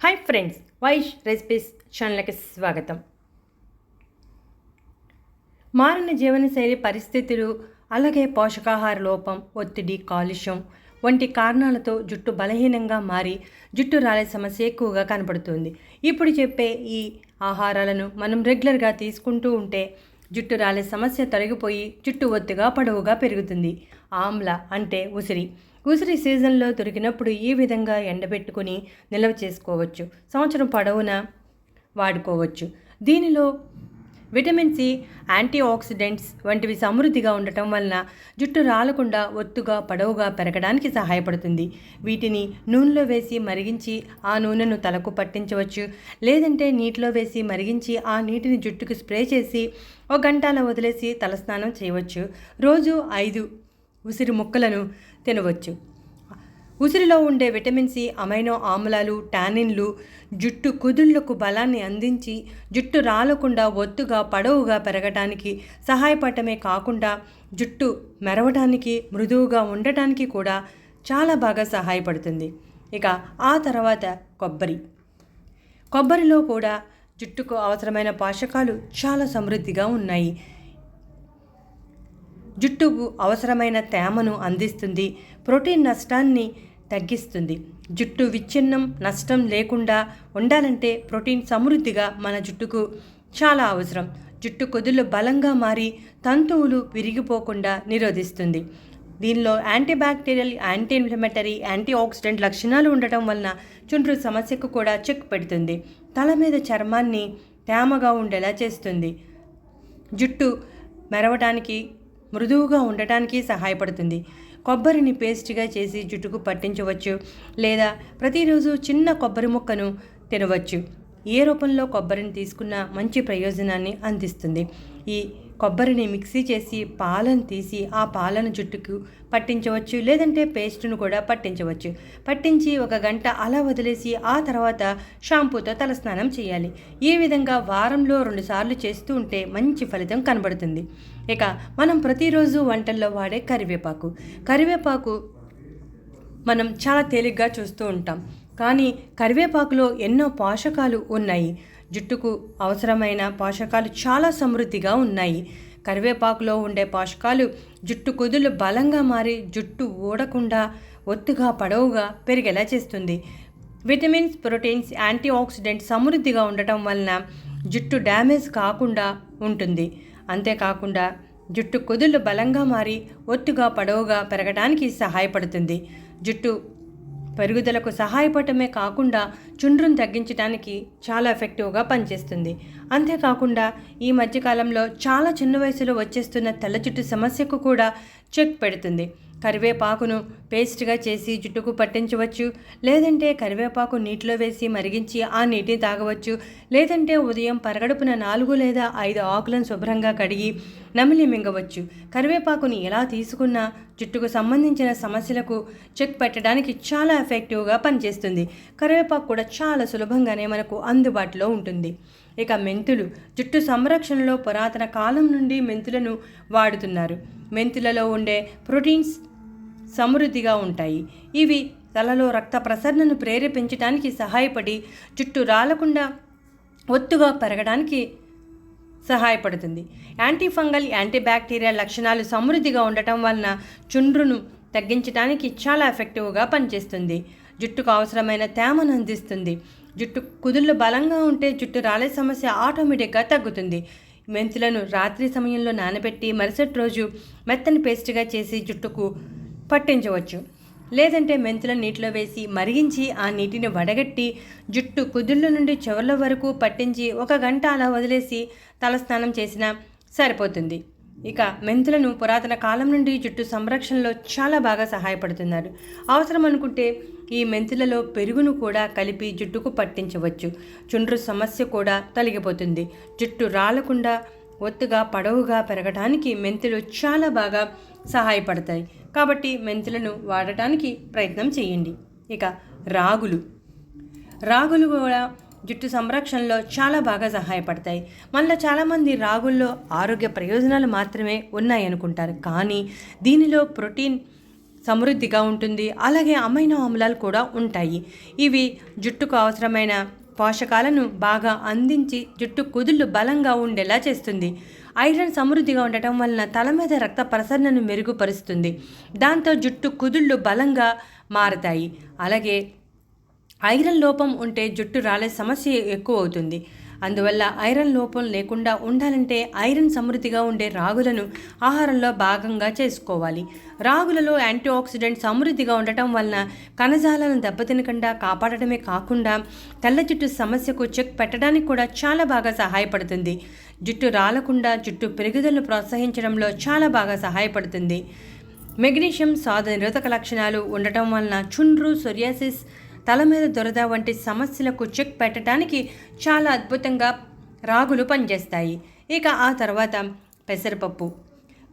Hi friends Vaish recipes ఛానల్కి స్వాగతం. మారిన జీవనశైలి పరిస్థితులు అలాగే పోషకాహార లోపం ఒత్తిడి కాలుష్యం వంటి కారణాలతో జుట్టు బలహీనంగా మారి జుట్టు రాలే సమస్య ఎక్కువగా కనపడుతుంది ఇప్పుడు చెప్పే ఈ ఆహారాలను మనం రెగ్యులర్గా తీసుకుంటూ ఉంటే జుట్టు రాలే సమస్య తొలగిపోయి జుట్టు ఒత్తుగా పొడవుగా పెరుగుతుంది. ఆమ్ల అంటే ఉసిరి. ఉసిరి సీజన్లో దొరికినప్పుడు ఈ విధంగా ఎండబెట్టుకుని నిల్వ చేసుకోవచ్చు. సంవత్సరం పొడవునా? వాడుకోవచ్చు. దీనిలో విటమిన్ సి యాంటీ ఆక్సిడెంట్స్ వంటివి సమృద్ధిగా ఉండటం వలన జుట్టు రాలకుండా ఒత్తుగా పొడవుగా పెరగడానికి సహాయపడుతుంది. వీటిని నూనెలో వేసి మరిగించి ఆ నూనెను తలకు పట్టించవచ్చు. లేదంటే నీటిలో వేసి మరిగించి ఆ నీటిని జుట్టుకు స్ప్రే చేసి ఒక గంట వదిలేసి తలస్నానం చేయవచ్చు. రోజు ఐదు ఉసిరి ముక్కలను తినవచ్చు. ఉసిరిలో ఉండే విటమిన్ సి అమైనో ఆమ్లాలు టానిన్లు జుట్టు కుదుళ్ళకు బలాన్ని అందించి జుట్టు రాలకుండా ఒత్తుగా పొడవుగా పెరగటానికి సహాయపడటమే కాకుండా జుట్టు మెరవడానికి మృదువుగా ఉండటానికి కూడా చాలా బాగా సహాయపడుతుంది. ఇక ఆ తర్వాత కొబ్బరి. కొబ్బరిలో కూడా జుట్టుకు అవసరమైన పోషకాలు చాలా సమృద్ధిగా ఉన్నాయి. జుట్టుకు అవసరమైన తేమను అందిస్తుంది. ప్రోటీన్ నష్టాన్ని తగ్గిస్తుంది. జుట్టు విచ్ఛిన్నం నష్టం లేకుండా ఉండాలంటే ప్రోటీన్ సమృద్ధిగా మన జుట్టుకు చాలా అవసరం. జుట్టు కుదుళ్ళు బలంగా మారి తంతువులు విరిగిపోకుండా నిరోధిస్తుంది. దీనిలో antibacterial anti inflammatory antioxidant లక్షణాలు ఉండటం వలన చుండ్రు సమస్యకు కూడా చెక్ పెడుతుంది. తల మీద చర్మాన్ని తేమగా ఉండేలా చేస్తుంది. జుట్టు మెరవడానికి మృదువుగా ఉండటానికి సహాయపడుతుంది. కొబ్బరిని పేస్ట్గా చేసి జుట్టుకు పట్టించవచ్చు లేదా ప్రతిరోజు చిన్న కొబ్బరి ముక్కను తినవచ్చు. ఏ రూపంలో కొబ్బరిని తీసుకున్నా మంచి ప్రయోజనాన్ని అందిస్తుంది. ఈ కొబ్బరిని మిక్సీ చేసి పాలను తీసి ఆ పాలను జుట్టుకు పట్టించవచ్చు లేదంటే పేస్ట్ను కూడా పట్టించవచ్చు. పట్టించి ఒక గంట అలా వదిలేసి ఆ తర్వాత షాంపూతో తలస్నానం చేయాలి. ఈ విధంగా వారంలో రెండుసార్లు చేస్తూ ఉంటే మంచి ఫలితం కనబడుతుంది. ఇక మనం ప్రతిరోజు వంటల్లో వాడే కరివేపాకు. కరివేపాకు మనం చాలా తేలిగ్గా చూస్తూ ఉంటాం. కానీ కరివేపాకులో ఎన్నో పోషకాలు ఉన్నాయి. జుట్టుకు అవసరమైన పోషకాలు చాలా సమృద్ధిగా ఉన్నాయి. కరివేపాకులో ఉండే పోషకాలు జుట్టు కుదులు బలంగా మారి జుట్టు ఊడకుండా ఒత్తుగా పొడవుగా పెరిగేలా చేస్తుంది. విటమిన్స్ ప్రోటీన్స్ యాంటీ ఆక్సిడెంట్ సమృద్ధిగా ఉండటం వలన జుట్టు డ్యామేజ్ కాకుండా ఉంటుంది. అంతేకాకుండా జుట్టు కుదుళ్ళు బలంగా మారి ఒత్తుగా పొడవుగా పెరగడానికి సహాయపడుతుంది. జుట్టు పెరుగుదలకు సహాయపడటమే కాకుండా చుండ్రును తగ్గించడానికి చాలా ఎఫెక్టివ్గా పనిచేస్తుంది. అంతేకాకుండా ఈ మధ్యకాలంలో చాలా చిన్న వయసులో వచ్చేస్తున్న తెల్ల జుట్టు సమస్యకు కూడా చెక్ పెడుతుంది. కరివేపాకును పేస్ట్గా చేసి జుట్టుకు పట్టించవచ్చు. లేదంటే కరివేపాకు నీటిలో వేసి మరిగించి ఆ నీటిని తాగవచ్చు. లేదంటే ఉదయం పరగడుపున నాలుగు లేదా ఐదు ఆకులను శుభ్రంగా కడిగి నమిలి మింగవచ్చు. కరివేపాకుని ఎలా తీసుకున్నా జుట్టుకు సంబంధించిన సమస్యలకు చెక్ పెట్టడానికి చాలా ఎఫెక్టివ్గా పనిచేస్తుంది. కరివేపాకు కూడా చాలా సులభంగానే మనకు అందుబాటులో ఉంటుంది. ఇక మెంతులు జుట్టు సంరక్షణలో పురాతన కాలం నుండి మెంతులను వాడుతున్నారు. మెంతులలో ఉండే ప్రోటీన్స్ సమృద్ధిగా ఉంటాయి. ఇవి తలలో రక్త ప్రసరణను ప్రేరేపించడానికి సహాయపడి జుట్టు రాలకుండా ఒత్తుగా పెరగడానికి సహాయపడుతుంది. యాంటీ ఫంగల్ లక్షణాలు సమృద్ధిగా ఉండటం వలన చుండ్రును తగ్గించడానికి చాలా ఎఫెక్టివ్గా పనిచేస్తుంది. జుట్టుకు అవసరమైన తేమను అందిస్తుంది. జుట్టు కుదుళ్ళు బలంగా ఉంటే జుట్టు రాలే సమస్య ఆటోమేటిక్గా తగ్గుతుంది. మెంతులను రాత్రి సమయంలో నానబెట్టి మరుసటి రోజు మెత్తని పేస్ట్గా చేసి జుట్టుకు పట్టించవచ్చు. లేదంటే మెంతులను నీటిలో వేసి మరిగించి ఆ నీటిని వడగట్టి జుట్టు కుదుళ్ళ నుండి చివర్ల వరకు పట్టించి ఒక గంట అలా వదిలేసి తలస్నానం చేసినా సరిపోతుంది. ఇక మెంతులను పురాతన కాలం నుండి జుట్టు సంరక్షణలో చాలా బాగా సహాయపడుతున్నారు. అవసరం అనుకుంటే ఈ మెంతులలో పెరుగును కూడా కలిపి జుట్టుకు పట్టించవచ్చు. చుండ్రు సమస్య కూడా తొలగిపోతుంది. జుట్టు రాలకుండా ఒత్తుగా పొడవుగా పెరగడానికి మెంతులు చాలా బాగా సహాయపడతాయి. కాబట్టి మెంతులను వాడటానికి ప్రయత్నం చేయండి. ఇక రాగులు. రాగులు కూడా జుట్టు సంరక్షణలో చాలా బాగా సహాయపడతాయి. మళ్ళీ చాలామంది రాగుల్లో ఆరోగ్య ప్రయోజనాలు మాత్రమే ఉన్నాయి అనుకుంటారు. కానీ దీనిలో ప్రోటీన్ సమృద్ధిగా ఉంటుంది. అలాగే అమైనో ఆమ్లాలు కూడా ఉంటాయి. ఇవి జుట్టుకు అవసరమైన పోషకాలను బాగా అందించి జుట్టు కుదుళ్ళు బలంగా ఉండేలా చేస్తుంది. ఐరన్ సమృద్ధిగా ఉండటం వలన తల మీద రక్త ప్రసరణను మెరుగుపరుస్తుంది. దాంతో జుట్టు కుదుళ్ళు బలంగా మారతాయి. అలాగే ఐరన్ లోపం ఉంటే జుట్టు రాలే సమస్య ఎక్కువ అవుతుంది. అందువల్ల ఐరన్ లోపం లేకుండా ఉండాలంటే ఐరన్ సమృద్ధిగా ఉండే రాగులను ఆహారంలో భాగంగా చేసుకోవాలి. రాగులలో యాంటీ ఆక్సిడెంట్ సమృద్ధిగా ఉండటం వలన కణజాలను దెబ్బతినకుండా కాపాడటమే కాకుండా తెల్ల జుట్టు సమస్యకు చెక్ పెట్టడానికి కూడా చాలా బాగా సహాయపడుతుంది. జుట్టు రాలకుండా జుట్టు పెరుగుదలను ప్రోత్సహించడంలో చాలా బాగా సహాయపడుతుంది. మెగ్నీషియం సాధ నిరోధక లక్షణాలు ఉండటం వలన చుండ్రు సొరియాసిస్ తల మీద దురద వంటి సమస్యలకు చెక్ పెట్టడానికి చాలా అద్భుతంగా రాగులు పనిచేస్తాయి. ఇక ఆ తర్వాత పెసరపప్పు.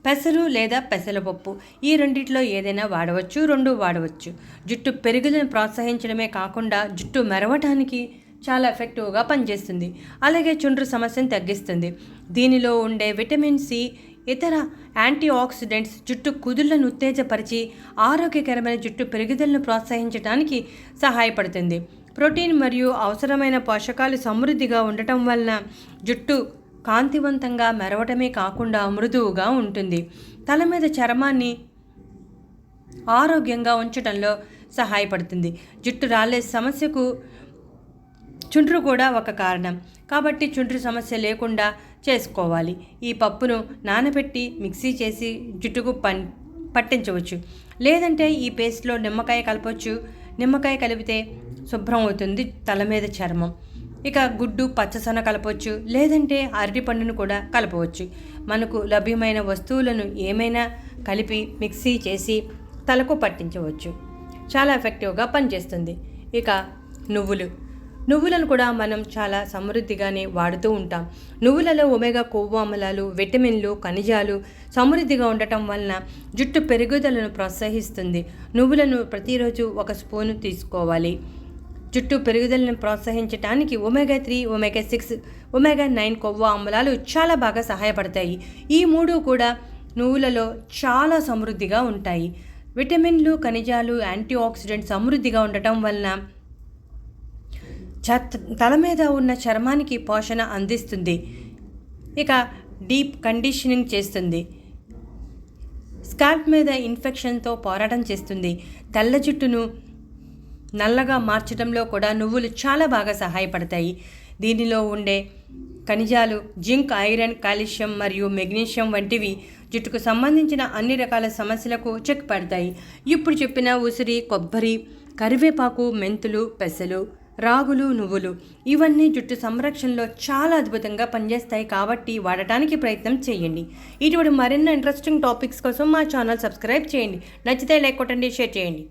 పెసరు లేదా పెసరపప్పు ఈ రెండిట్లో ఏదైనా వాడవచ్చు రెండు వాడవచ్చు. జుట్టు పెరుగుదలను ప్రోత్సహించడమే కాకుండా జుట్టు మెరవటానికి చాలా ఎఫెక్టివ్గా పనిచేస్తుంది. అలాగే చుండ్రు సమస్యను తగ్గిస్తుంది. దీనిలో ఉండే విటమిన్ సి ఇతర యాంటీ ఆక్సిడెంట్స్ జుట్టు కుదుళ్ళను ఉత్తేజపరిచి ఆరోగ్యకరమైన జుట్టు పెరుగుదలను ప్రోత్సహించడానికి సహాయపడుతుంది. ప్రోటీన్ మరియు అవసరమైన పోషకాలు సమృద్ధిగా ఉండటం వలన జుట్టు కాంతివంతంగా మెరవటమే కాకుండా మృదువుగా ఉంటుంది. తల మీద చర్మాన్ని ఆరోగ్యంగా ఉంచడంలో సహాయపడుతుంది. జుట్టు రాలే సమస్యకు చుండ్రు కూడా ఒక కారణం. కాబట్టి చుండ్రు సమస్య లేకుండా చేసుకోవాలి. ఈ పప్పును నానబెట్టి మిక్సీ చేసి జుట్టుకు పన్ పట్టించవచ్చు. లేదంటే ఈ పేస్ట్లో నిమ్మకాయ కలపవచ్చు నిమ్మకాయ కలిపితే శుభ్రం అవుతుంది తల మీద చర్మం. ఇక గుడ్డు పచ్చసన కలపవచ్చు లేదంటే అరటిపండును కూడా కలపవచ్చు. మనకు లభ్యమైన వస్తువులను ఏమైనా కలిపి మిక్సీ చేసి తలకు పట్టించవచ్చు. చాలా ఎఫెక్టివ్గా పనిచేస్తుంది. ఇక నువ్వులు. నువ్వులను కూడా మనం చాలా సమృద్ధిగానే వాడుతూ ఉంటాం. నువ్వులలో ఒమేగా కొవ్వు అమలాలు విటమిన్లు ఖనిజాలు సమృద్ధిగా ఉండటం వలన జుట్టు పెరుగుదలను ప్రోత్సహిస్తుంది. నువ్వులను ప్రతిరోజు ఒక స్పూను తీసుకోవాలి. జుట్టు పెరుగుదలను ప్రోత్సహించడానికి omega three omega six omega nine కొవ్వు అమలాలు చాలా బాగా సహాయపడతాయి. ఈ మూడు కూడా నువ్వులలో చాలా సమృద్ధిగా ఉంటాయి. విటమిన్లు ఖనిజాలు యాంటీ ఆక్సిడెంట్ సమృద్ధిగా ఉండటం వలన తల మీద ఉన్న చర్మానికి పోషణ అందిస్తుంది. ఇక డీప్ కండిషనింగ్ చేస్తుంది. స్కాల్ప్ మీద ఇన్ఫెక్షన్తో పోరాటం చేస్తుంది. తెల్ల జుట్టును నల్లగా మార్చడంలో కూడా నువ్వులు చాలా బాగా సహాయపడతాయి. దీనిలో ఉండే ఖనిజాలు జింక్ ఐరన్ కాల్షియం మరియు మెగ్నీషియం వంటివి జుట్టుకు సంబంధించిన అన్ని రకాల సమస్యలకు చెక్ పడతాయి. ఇప్పుడు చెప్పిన ఉసిరి కొబ్బరి కరివేపాకు మెంతులు పెసలు రాగులు నువ్వులు ఇవన్నీ జుట్టు సంరక్షణలో చాలా అద్భుతంగా పనిచేస్తాయి కాబట్టి వాడటానికి ప్రయత్నం చేయండి. ఇటువంటి మరిన్ని ఇంట్రెస్టింగ్ టాపిక్స్ కోసం మా ఛానల్ సబ్స్క్రైబ్ చేయండి. నచ్చితే లైక్ కొట్టండి షేర్ చేయండి.